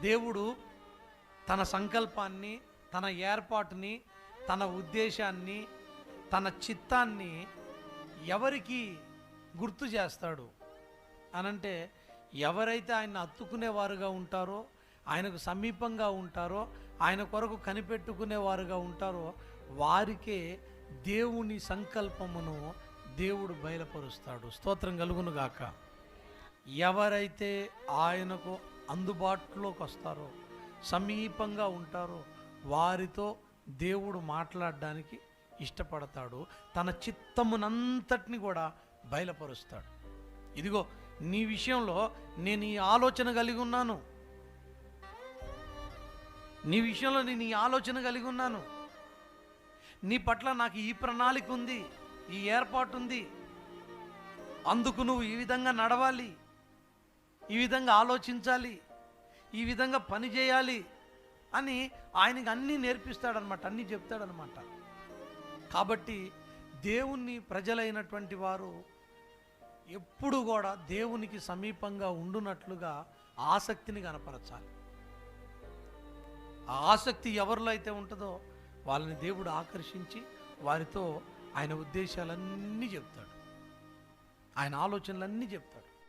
దేవుడు తన సంకల్పాన్ని తన ఏర్పాటుని తన ఉద్దేశాన్ని తన చిత్తాన్ని ఎవరికి గుర్తు చేస్తాడు? అనంటే ఎవరైతే ఆయన అత్తుకునేవారుగా ఉంటారో ఆయనకు సమీపంగా ఉంటారో ఆయన కొరకు కనిపెట్టుకునేవారుగా ఉంటారో వారికే దేవుని సంకల్పమును దేవుడు బయలుపరుస్తాడు. స్తోత్రం కలుగును గాక. ఎవరైతే ఆయనకు అందుబాటులోకి వస్తారో సమీపంగా ఉంటారో వారితో దేవుడు మాట్లాడడానికి ఇష్టపడతాడు. తన చిత్తమునంతటిని కూడా బయలుపరుస్తాడు. ఇదిగో నీ విషయంలో నేను ఈ ఆలోచన కలిగి ఉన్నాను. నీ విషయంలో నేను ఈ ఆలోచన కలిగి ఉన్నాను. నీ పట్ల నాకు ఈ ప్రణాళిక ఉంది ఈ ఏర్పాటు ఉంది. అందుకు నువ్వు ఈ విధంగా నడవాలి. ఈ విధంగా ఆలోచించాలి ఈ విధంగా పని చేయాలి అని ఆయనకి అన్నీ నేర్పిస్తాడనమాట అన్నీ చెప్తాడనమాట కాబట్టి దేవుణ్ణి ప్రజలైనటువంటి వారు ఎప్పుడు కూడా దేవునికి సమీపంగా ఉండునట్లుగా ఆసక్తిని కనపరచాలి. ఆ ఆసక్తి ఎవరిలో అయితే ఉంటుందో వాళ్ళని దేవుడు ఆకర్షించి వారితో ఆయన ఉద్దేశాలన్నీ చెప్తాడు. ఆయన ఆలోచనలన్నీ చెప్తాడు.